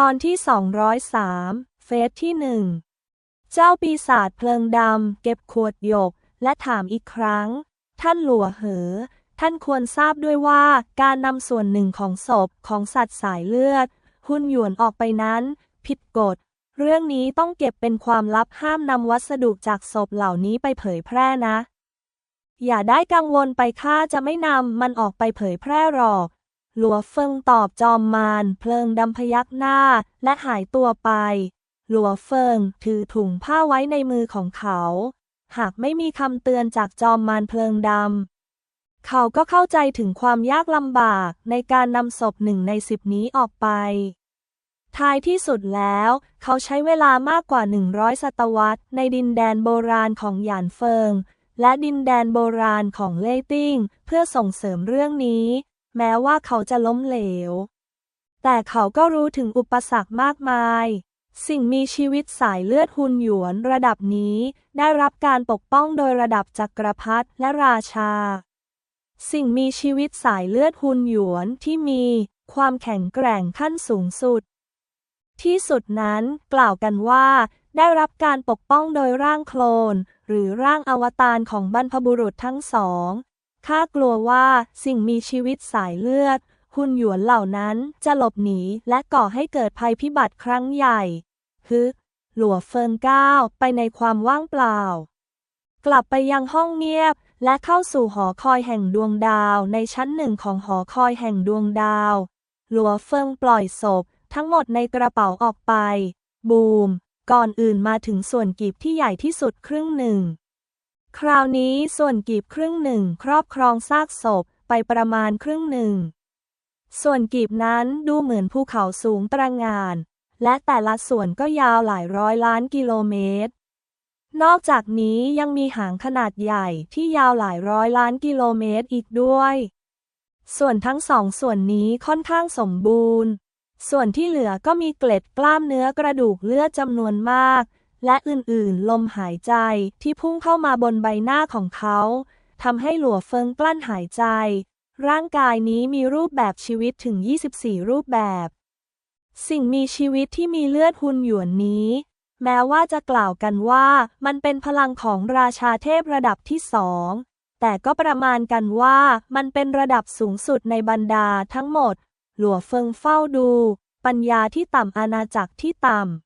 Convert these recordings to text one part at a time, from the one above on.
ตอนที่ 203 เฟสที่หนึ่ง เจ้าปีศาจเพลิงดำเก็บขวดหยก และถามอีกครั้ง ท่านหลัวเหอ ท่านควรทราบด้วยว่าการนำส่วนหนึ่งของศพของสัตว์สายเลือด หุ่นหยวนออกไปนั้น ผิดกฎ เรื่องนี้ต้องเก็บเป็นความลับห้ามนำวัสดุจากศพเหล่านี้ไปเผยแพร่นะ อย่าได้กังวลไปข้าจะไม่นำมันออกไปเผยแพร่หรอก หลัวเฟิงตอบจอมมารเพลิงดำพยักหน้าและหายตัวไป หลัวเฟิงถือถุงผ้าไว้ในมือของเขา หากไม่มีคำเตือนจากจอมมารเพลิงดำ เขาก็เข้าใจถึงความยากลำบากในการนำศพหนึ่งในสิบนี้ออกไป ท้ายที่สุดแล้ว เขาใช้เวลามากกว่า 100 ศตวรรษในดินแดนโบราณของหยานเฟิง และดินแดนโบราณของเล่ติ้งเพื่อส่งเสริมเรื่องนี้ แม้ว่าเขาจะล้มเหลว แต่เขาก็รู้ถึงอุปสรรคมากมาย สิ่งมีชีวิตสายเลือดหุนหยวนระดับนี้ ได้รับการปกป้องโดยระดับจักรพรรดิและราชา สิ่งมีชีวิตสายเลือดหุนหยวนที่มีความแข็งแกร่งขั้นสูงสุด ที่สุดนั้นกล่าวกันว่า ได้รับการปกป้องโดยร่างโคลน หรือร่างอวตารของบรรพบุรุษทั้งสอง ข้ากลัวว่าสิ่งมีชีวิตสายเลือดคุณหยวนเหล่านั้นจะหลบหนีและก่อให้เกิดภัยพิบัติครั้งใหญ่ ฮึหลัวเฟิงก้าวไปในความว่างเปล่า กลับไปยังห้องเงียบและเข้าสู่หอคอยแห่งดวงดาวในชั้นหนึ่งของหอคอยแห่งดวงดาว หลัวเฟิงปล่อยศพ ทั้งหมดในกระเป๋าออกไป บูม ก่อนอื่นมาถึงส่วนกีบที่ใหญ่ที่สุดครึ่งหนึ่ง คราวนี้ส่วนกีบครึ่งหนึ่งครอบครองซากศพไปประมาณครึ่งหนึ่ง ส่วนกีบนั้นดูเหมือนภูเขาสูงตระงาน และแต่ละส่วนก็ยาวหลายร้อยล้านกิโลเมตร นอกจากนี้ยังมีหางขนาดใหญ่ที่ยาวหลายร้อยล้านกิโลเมตรอีกด้วย ส่วนทั้งสองส่วนนี้ค่อนข้างสมบูรณ์ ส่วนที่เหลือก็มีเกล็ดกล้ามเนื้อกระดูกเลือดจำนวนมาก และอื่นๆ ลมหายใจที่พุ่งเข้ามาบนใบหน้าของเขาทำให้หลัวเฟิงกลั้นหายใจ ร่างกายนี้มีรูปแบบชีวิตถึง 24 รูปแบบ สิ่งมีชีวิตที่มีเลือดหุนหยวนนี้ แม้ว่าจะกล่าวกันว่ามันเป็นพลังของราชาเทพระดับที่สองแต่ก็ประมาณกันว่ามันเป็นระดับสูงสุดในบรรดาทั้งหมด หลัวเฟิงเฝ้าดู ปัญญาที่ต่ำอาณาจักรที่ต่ำ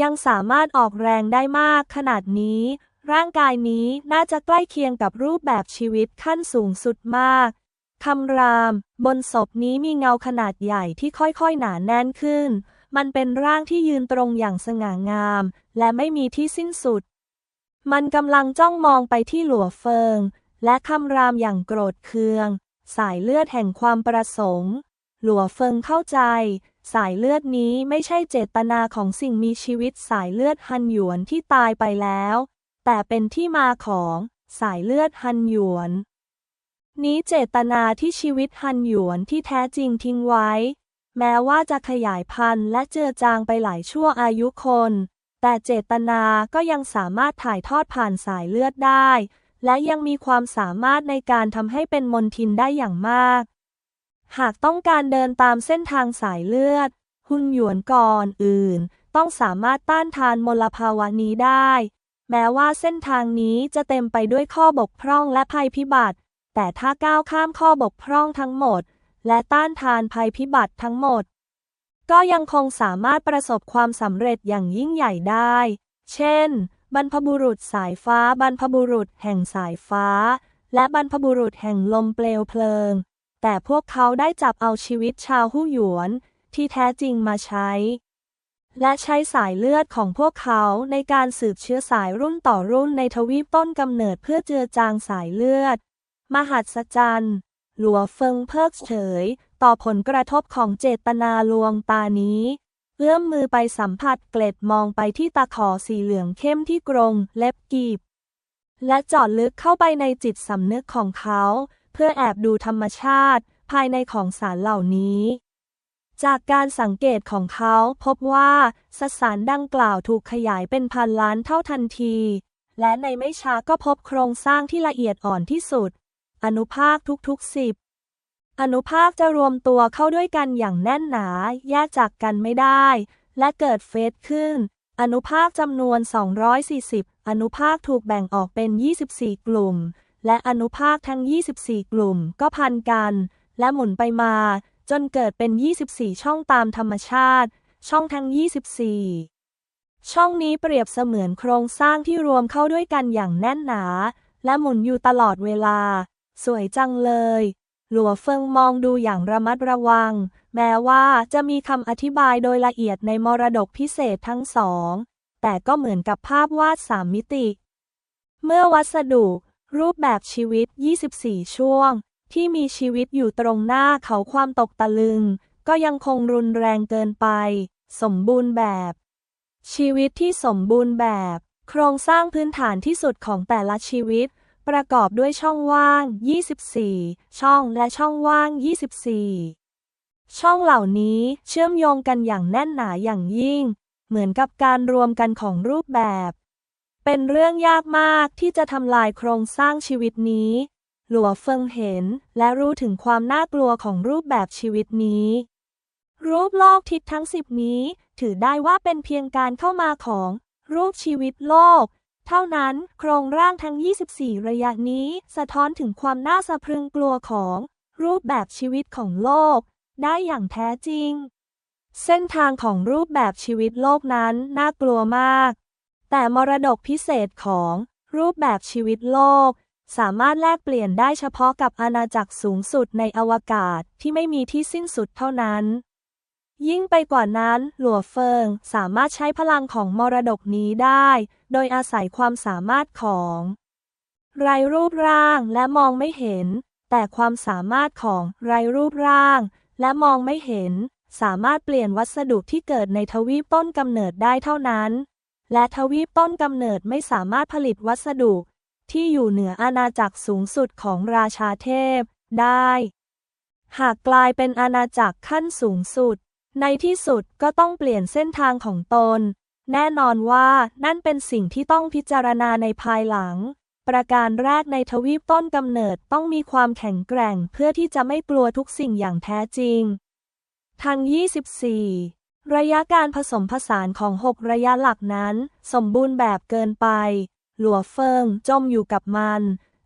ยังสามารถออกแรงได้มากขนาดนี้ ร่างกายนี้น่าจะใกล้เคียงกับรูปแบบชีวิตขั้นสูงสุดมากคำราม บนศพนี้มีเงาขนาดใหญ่ที่ค่อยๆหนาแน่นขึ้น มันเป็นร่างที่ยืนตรงอย่างสง่างาม และไม่มีที่สิ้นสุด มันกำลังจ้องมองไปที่หลัวเฟิง และคำรามอย่างโกรธเคือง สายเลือดแห่งความประสงค์ หลัวเฟิงเข้าใจ สายเลือดนี้ไม่ใช่เจตนาของสิ่งมีชีวิตสายเลือดฮันหยวนที่ตายไปแล้ว แต่เป็นที่มาของสายเลือดฮันหยวน นี้เจตนาที่ชีวิตฮันหยวนที่แท้จริงทิ้งไว้ แม้ว่าจะขยายพันธุ์และเจือจางไปหลายชั่วอายุคน แต่เจตนาก็ยังสามารถถ่ายทอดผ่านสายเลือดได้ และยังมีความสามารถในการทำให้เป็นมนทินได้อย่างมาก หากต้องการเดินตามเส้นทางสายเลือด หุ่นหยวนก่อนอื่น ต้องสามารถต้านทานมลภาวะนี้ได้ แม้ว่าเส้นทางนี้จะเต็มไปด้วยข้อบกพร่องและภัยพิบัติ แต่ถ้าก้าวข้ามข้อบกพร่องทั้งหมด และต้านทานภัยพิบัติทั้งหมด ก็ยังคงสามารถประสบความสำเร็จอย่างยิ่งใหญ่ได้ เช่น บรรพบุรุษสายฟ้า บรรพบุรุษแห่งสายฟ้า และบรรพบุรุษแห่งลมเปลวเพลิง แต่พวกเขาได้จับเอาชีวิตชาวฮู่หยวนที่แท้จริงมาใช้ และใช้สายเลือดของพวกเขาในการสืบเชื้อสายรุ่นต่อรุ่นในทวีปต้นกำเนิดเพื่อเจือจางสายเลือด มหัศจรรย์หลัวเฟิงเพิกเฉย ต่อผลกระทบของเจตนาลวงตานี้เอื้อมมือไปสัมผัสเกล็ดมองไปที่ตาขอสีเหลืองเข้มที่กรงเล็บกีบ และจาะลึกเข้าไปในจิตสำนึกของเขา เพื่อแอบดูธรรมชาติภายในของสารเหล่านี้ จากการสังเกตของเขาพบว่าสสารดังกล่าวถูกขยายเป็นพันล้านเท่าทันที และในไม่ช้าก็พบโครงสร้างที่ละเอียดอ่อนที่สุด อนุภาคทุกๆสิบอนุภาคจะรวมตัวเข้าด้วยกันอย่างแน่นหนา แยกจากกันไม่ได้ และเกิดเฟสขึ้น อนุภาคจำนวน 240 อนุภาคถูกแบ่งออกเป็น 24 กลุ่ม และอนุภาคทั้ง 24 กลุ่มก็พันกัน และหมุนไปมา จนเกิดเป็น 24 ช่องตามธรรมชาติ ช่องทั้ง 24 ช่องนี้เปรียบเสมือนโครงสร้างที่รวมเข้าด้วยกันอย่างแน่นหนา และหมุนอยู่ตลอดเวลา สวยจังเลย หลัวเฟิงมองดูอย่างระมัดระวัง แม้ว่าจะมีคำอธิบายโดยละเอียดในมรดกพิเศษทั้งสอง แต่ก็เหมือนกับภาพวาดสามมิติ เมื่อวัสดุ รูปแบบชีวิต 24 ช่วง ที่มีชีวิตอยู่ตรงหน้าเขาความตกตะลึง ก็ยังคงรุนแรงเกินไป สมบูรณ์แบบ ชีวิตที่สมบูรณ์แบบ โครงสร้างพื้นฐานที่สุดของแต่ละชีวิต ประกอบด้วยช่องว่าง 24 ช่องและช่องว่าง 24 ช่องเหล่านี้เชื่อมโยงกันอย่างแน่นหนาอย่างยิ่ง เหมือนกับการรวมกันของรูปแบบ เป็นเรื่องยากมากที่จะทำลายโครงสร้างชีวิตนี้ หลัวเฟิงเห็นและรู้ถึงความน่ากลัวของรูปแบบชีวิตนี้ รูปโลกทิศทั้งสิบนี้ ถือได้ว่าเป็นเพียงการเข้ามาของ รูปชีวิตโลก เท่านั้นโครงร่างทั้ง 24 ระยะนี้สะท้อนถึงความน่าสะพรึงกลัวของ รูปแบบชีวิตของโลก ได้อย่างแท้จริง เส้นทางของรูปแบบชีวิตโลกนั้นน่ากลัวมาก แต่มรดกพิเศษของรูปแบบชีวิตโลก สามารถแลกเปลี่ยนได้เฉพาะกับอาณาจักรสูงสุดในอวกาศที่ไม่มีที่สิ้นสุดเท่านั้น ยิ่งไปกว่านั้น หลัวเฟิงสามารถใช้พลังของมรดกนี้ได้ โดยอาศัยความสามารถของไรรูปร่างและมองไม่เห็น แต่ความสามารถของไรรูปร่าง และมองไม่เห็น สามารถเปลี่ยนวัสดุที่เกิดในทวีปต้นกำเนิดได้เท่านั้น และทวีปต้นกำเนิดไม่สามารถผลิตวัสดุ ที่อยู่เหนืออาณาจักรสูงสุดของราชาเทพได้ หากกลายเป็นอาณาจักรขั้นสูงสุด ในที่สุดก็ต้องเปลี่ยนเส้นทางของตน แน่นอนว่านั่นเป็นสิ่งที่ต้องพิจารณาในภายหลัง ประการแรกในทวีปต้นกำเนิดต้องมีความแข็งแกร่งเพื่อที่จะไม่กลัวทุกสิ่งอย่างแท้จริงทาง24 ระยะการผสมผสานของ 6 ระยะหลักนั้น สมบูรณ์แบบเกินไป หลัวเฟิงจมอยู่กับมัน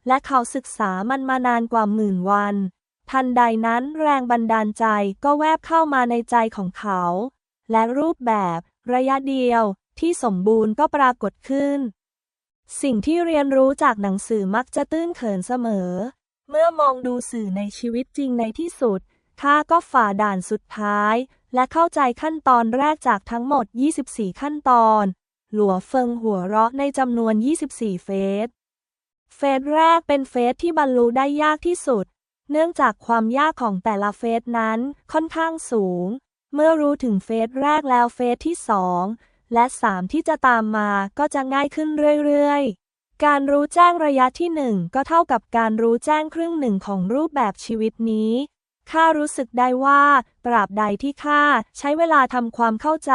และเขาศึกษามันมานานกว่าหมื่นวัน ทันใดนั้นแรงบันดาลใจก็แวบเข้ามาในใจของเขา และรูปแบบระยะเดียวที่สมบูรณ์ก็ปรากฏขึ้น สิ่งที่เรียนรู้จากหนังสือมักจะตื้นเขินเสมอ เมื่อมองดูสื่อในชีวิตจริงในที่สุดข้าก็ฝ่าด่านสุดท้าย และเข้าใจขั้นตอนแรกจากทั้งหมด 24 ขั้นตอน หลัวเฟิงหัวเราะในจำนวน 24 เฟส เฟสแรกเป็นเฟสที่บรรลุได้ยากที่สุด เนื่องจากความยากของแต่ละเฟสนั้นค่อนข้างสูง เมื่อรู้ถึงเฟสแรกแล้วเฟสที่สองและสามที่จะตามมาก็จะง่ายขึ้นเรื่อยๆ การรู้แจ้งระยะที่หนึ่งก็เท่ากับการรู้แจ้งครึ่งหนึ่งของรูปแบบชีวิตนี้ ข้ารู้สึกได้ว่าตราบใดที่ข้าใช้เวลาทำความเข้าใจ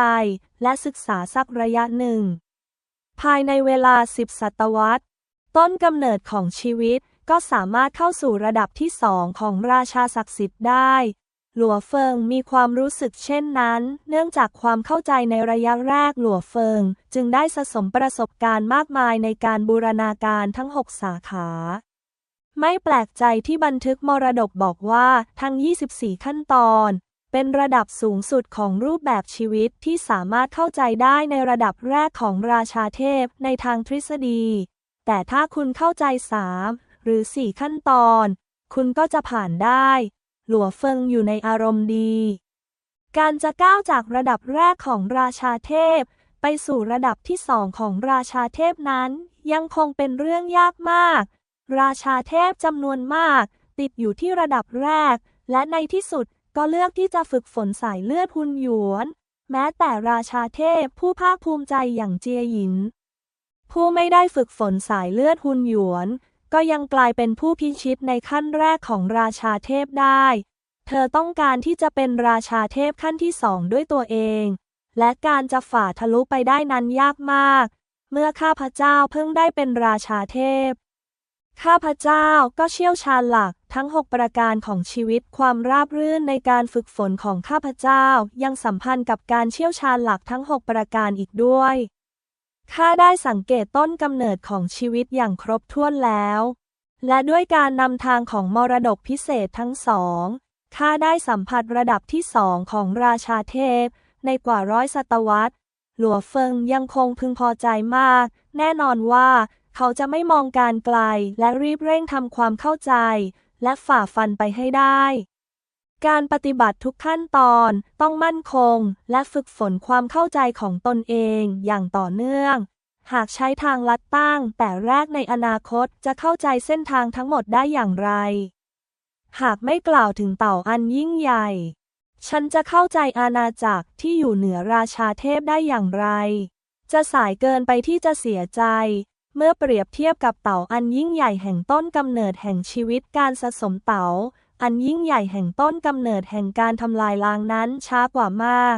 และศึกษาสักระยะหนึ่ง ภายในเวลาสิบศตวรรษ ต้นกำเนิดของชีวิตก็สามารถเข้าสู่ระดับที่สองของราชาศักดิ์สิทธิ์ได้ หลัวเฟิงมีความรู้สึกเช่นนั้น เนื่องจากความเข้าใจในระยะแรกหลัวเฟิง จึงได้สะสมประสบการณ์มากมายในการบูรณาการทั้ง6สาขา ไม่แปลกใจที่บันทึกมรดกบอกว่าทั้ง 24 ขั้นตอน เป็นระดับสูงสุดของรูปแบบชีวิตที่สามารถเข้าใจได้ในระดับแรกของราชาเทพในทางทฤษฎี แต่ถ้าคุณเข้าใจสามหรือสี่ขั้นตอน คุณก็จะผ่านได้ หลัวเฟิงอยู่ในอารมณ์ดี การจะก้าวจากระดับแรกของราชาเทพ ไปสู่ระดับที่สองของราชาเทพนั้น ยังคงเป็นเรื่องยากมาก ราชาเทพจำนวนมาก ติดอยู่ที่ระดับแรก และในที่สุดก็เลือกที่จะฝึกฝนสายเลือดหุนหยวน แม้แต่ราชาเทพผู้ภาคภูมิใจอย่างเจียหยิน ผู้ไม่ได้ฝึกฝนสายเลือดหุนหยวน ก็ยังกลายเป็นผู้พิชิตในขั้นแรกของราชาเทพได้ เธอต้องการที่จะเป็นราชาเทพขั้นที่สองด้วยตัวเอง และการจะฝ่าทะลุไปได้นั้นยากมาก เมื่อข้าพเจ้าเพิ่งได้เป็นราชาเทพ ข้าพเจ้าก็เชี่ยวชาญหลักทั้งหกประการของชีวิตความราบรื่นในการฝึกฝนของข้าพเจ้า ยังสัมพันธ์กับการเชี่ยวชาญหลักทั้งหกประการอีกด้วย ข้าได้สังเกตต้นกำเนิดของชีวิตอย่างครบถ้วนแล้ว และด้วยการนำทางของมรดกพิเศษทั้งสองข้าได้สัมผัสระดับที่สองของราชาเทพ ในกว่าร้อยศตวรรษ หลัวเฟิงยังคงพึงพอใจมาก แน่นอนว่า เขาจะไม่มองการไกลและรีบเร่งทำความเข้าใจ และฝ่าฟันไปให้ได้ การปฏิบัติทุกขั้นตอนต้องมั่นคง และฝึกฝนความเข้าใจของตนเองอย่างต่อเนื่อง หากใช้ทางลัดตั้ง แต่แรกในอนาคตจะเข้าใจเส้นทางทั้งหมดได้อย่างไร หากไม่กล่าวถึงเต่าอันยิ่งใหญ่ ฉันจะเข้าใจอาณาจักรที่อยู่เหนือราชาเทพได้อย่างไร จะสายเกินไปที่จะเสียใจ เมื่อเปรียบเทียบกับเต่าอันยิ่งใหญ่แห่งต้นกำเนิดแห่งชีวิตการสะสมเต่าอันยิ่งใหญ่แห่งต้นกำเนิดแห่งการทำลายล้างนั้นช้ากว่ามาก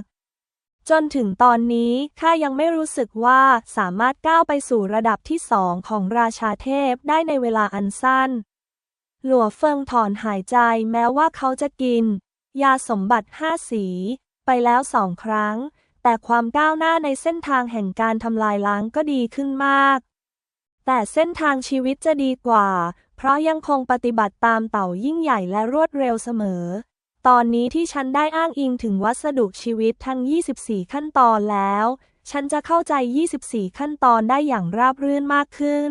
จนถึงตอนนี้ข้ายังไม่รู้สึกว่าสามารถก้าวไปสู่ระดับที่สองของราชาเทพได้ในเวลาอันสั้น หลัวเฟิงถอนหายใจแม้ว่าเขาจะกิน ยาสมบัติห้าสี ไปแล้วสองครั้ง แต่ความก้าวหน้าในเส้นทางแห่งการทำลายล้างก็ดีขึ้นมาก แต่เส้นทางชีวิตจะดีกว่า เพราะยังคงปฏิบัติตามเต่ายิ่งใหญ่และรวดเร็วเสมอ ตอนนี้ที่ฉันได้อ้างอิงถึงวัสดุชีวิตทั้ง 24 ขั้นตอนแล้ว ฉันจะเข้าใจ 24 ขั้นตอนได้อย่างราบรื่นมากขึ้น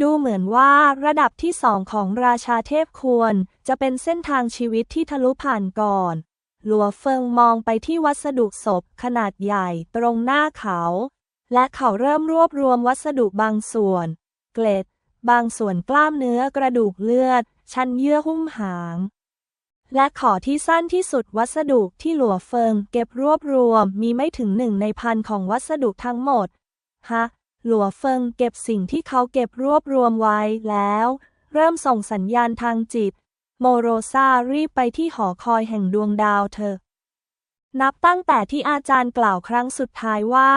ดูเหมือนว่าระดับที่สองของราชาเทพควร จะเป็นเส้นทางชีวิตที่ทะลุผ่านก่อน หลัวเฟิงมองไปที่วัสดุศพขนาดใหญ่ตรงหน้าเขา และเขาเริ่มรวบรวมวัสดุบางส่วน เกล็ด บางส่วนกล้ามเนื้อกระดูกเลือด ชั้นเยื่อหุ้มหาง และขอที่สั้นที่สุดวัสดุที่หลัวเฟิง เก็บรวบรวมมีไม่ถึงหนึ่งในพันของวัสดุทั้งหมด ฮะ หลัวเฟิงเก็บสิ่งที่เขาเก็บรวบรวมไว้แล้ว เริ่มส่งสัญญาณทางจิต โมโรซารีบไปที่หอคอยแห่งดวงดาวเธอ นับตั้งแต่ที่อาจารย์กล่าวครั้งสุดท้ายว่า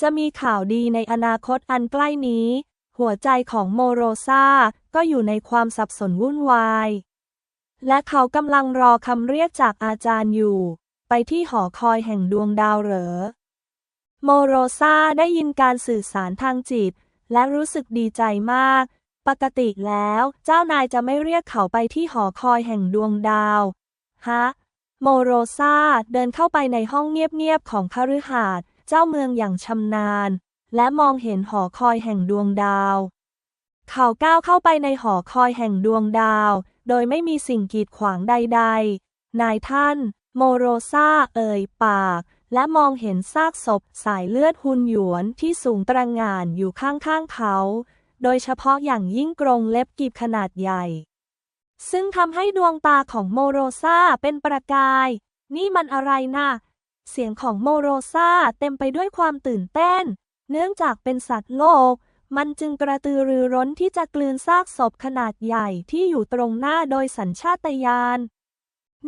จะมีข่าวดีในอนาคตอันใกล้นี้ หัวใจของโมโรซาก็อยู่ในความสับสนวุ่นวาย และเขากำลังรอคำเรียกจากอาจารย์อยู่ ไปที่หอคอยแห่งดวงดาวเหรอ โมโรซาได้ยินการสื่อสารทางจิต และรู้สึกดีใจมาก ปกติแล้วเจ้านายจะไม่เรียกเขาไปที่หอคอยแห่งดวงดาว ฮะ โมโรซาเดินเข้าไปในห้องเงียบๆของคฤหาสน์ เจ้าเมืองอย่างชำนาญ และมองเห็นหอคอยแห่งดวงดาว เขาก้าวเข้าไปในหอคอยแห่งดวงดาว โดยไม่มีสิ่งกีดขวางใด ๆ นายท่าน โมโรซาเอ่ยปาก และมองเห็นซากศพสายเลือดหุนหยวนที่สูงตระหง่านอยู่ข้างๆเขา โดยเฉพาะอย่างยิ่งกรงเล็บกีบขนาดใหญ่ ซึ่งทำให้ดวงตาของโมโรซาเป็นประกาย นี่มันอะไรนะ เสียงของโมโรซาเต็มไปด้วยความตื่นเต้น เนื่องจากเป็นสัตว์โลก มันจึงกระตือรือร้นที่จะกลืนซากศพขนาดใหญ่ที่อยู่ตรงหน้าโดยสัญชาตญาณ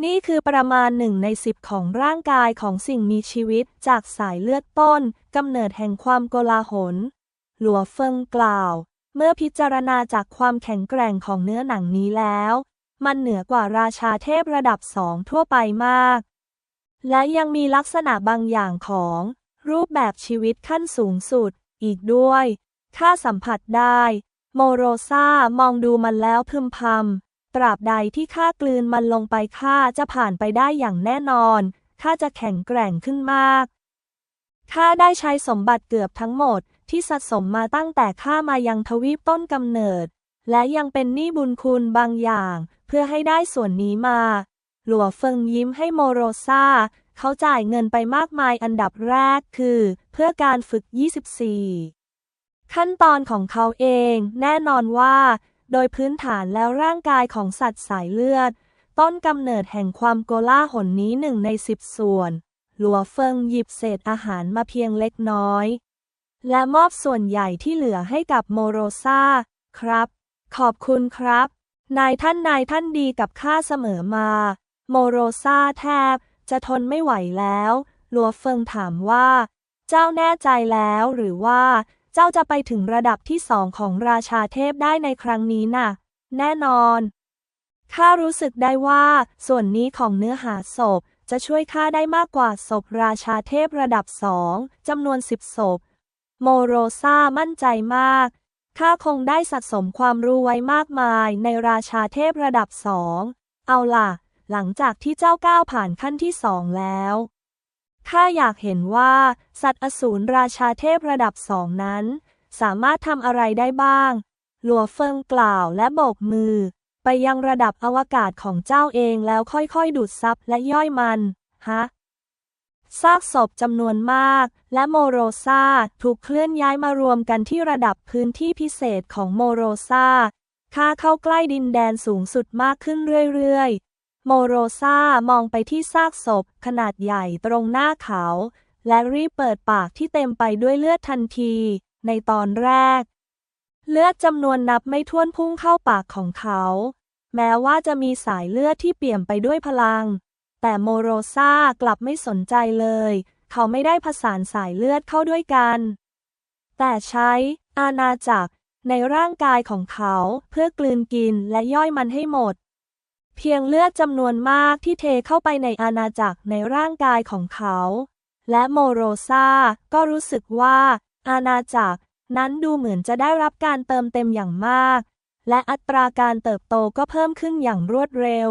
นี่คือประมาณหนึ่งในสิบของร่างกายของสิ่งมีชีวิตจากสายเลือดต้นกำเนิดแห่งความโกลาหล หลัวเฟิงกล่าว เมื่อพิจารณาจากความแข็งแกร่งของเนื้อหนังนี้แล้ว มันเหนือกว่าราชาเทพระดับสองทั่วไปมาก และยังมีลักษณะบางอย่างของ รูปแบบชีวิตขั้นสูงสุด อีกด้วยข้าสัมผัสได้ โมโรซามองดูมันแล้วพึมพำตราบใดที่ข้ากลืนมันลงไปข้าจะผ่านไปได้อย่างแน่นอนข้าจะแข็งแกร่งขึ้นมากข้าได้ใช้สมบัติเกือบทั้งหมดที่สะสมมาตั้งแต่ข้ามายังทวีปต้นกำเนิด และยังเป็นหนี้บุญคุณบางอย่าง เพื่อให้ได้ส่วนนี้มา หลัวเฟิงยิ้มให้โมโรซาเขาจ่ายเงินไปมากมายอันดับแรกคือ เพื่อการฝึก 24 ขั้นตอนของเขาเอง แน่นอนว่า โดยพื้นฐานแล้วร่างกายของสัตว์สายเลือด ต้นกำเนิดแห่งความโกลาหลนี้หนึ่งในสิบส่วน หลัวเฟิงหยิบเศษอาหารมาเพียงเล็กน้อย และมอบส่วนใหญ่ที่เหลือให้กับโมโรซาครับ ขอบคุณครับ นายท่านนายท่านดีกับข้าเสมอมา โมโรซาแทบ จะทนไม่ไหวแล้ว ลัวเฟิงถามว่า เจ้าแน่ใจแล้วหรือว่า เจ้าจะไปถึงระดับที่สองของราชาเทพได้ในครั้งนี้น่ะ แน่นอนข้ารู้สึกได้ว่า ส่วนนี้ของเนื้อหาศพ จะช่วยข้าได้มากกว่าศพราชาเทพระดับสองจำนวนสิบศพ โมโรซามั่นใจมากข้าคงได้สะสมความรู้ไว้มากมายในราชาเทพระดับสอง เอาล่ะ หลังจากที่เจ้าก้าวผ่านขั้นที่สองแล้วข้าอยากเห็นว่า สัตว์อสูรราชาเทพระดับสองนั้น สามารถทำอะไรได้บ้าง หลัวเฟิงกล่าวและโบกมือ ไปยังระดับอวกาศของเจ้าเองแล้วค่อยๆ ดูดซับและย่อยมัน ฮะ ซากศพจำนวนมาก และโมโรซาถูกเคลื่อนย้ายมารวมกันที่ระดับพื้นที่พิเศษของโมโรซาข้าเข้าใกล้ดินแดนสูงสุดมากขึ้นเรื่อยๆ โมโรซามองไปที่ซากศพขนาดใหญ่ตรงหน้าเขา และรีบเปิดปากที่เต็มไปด้วยเลือดทันที ในตอนแรก เลือดจำนวนนับไม่ถ้วนพุ่งเข้าปากของเขา แม้ว่าจะมีสายเลือดที่เปี่ยมไปด้วยพลัง แต่โมโรซากลับไม่สนใจเลย เขาไม่ได้ผสานสายเลือดเข้าด้วยกัน แต่ใช้อาณาจักรในร่างกายของเขาเพื่อกลืนกินและย่อยมันให้หมด เพียงเลือดจำนวนมากที่เทเข้าไปในอาณาจักรในร่างกายของเขา และโมโรซาก็รู้สึกว่า อาณาจักรนั้นดูเหมือนจะได้รับการเติมเต็มอย่างมาก และอัตราการเติบโตก็เพิ่มขึ้นอย่างรวดเร็ว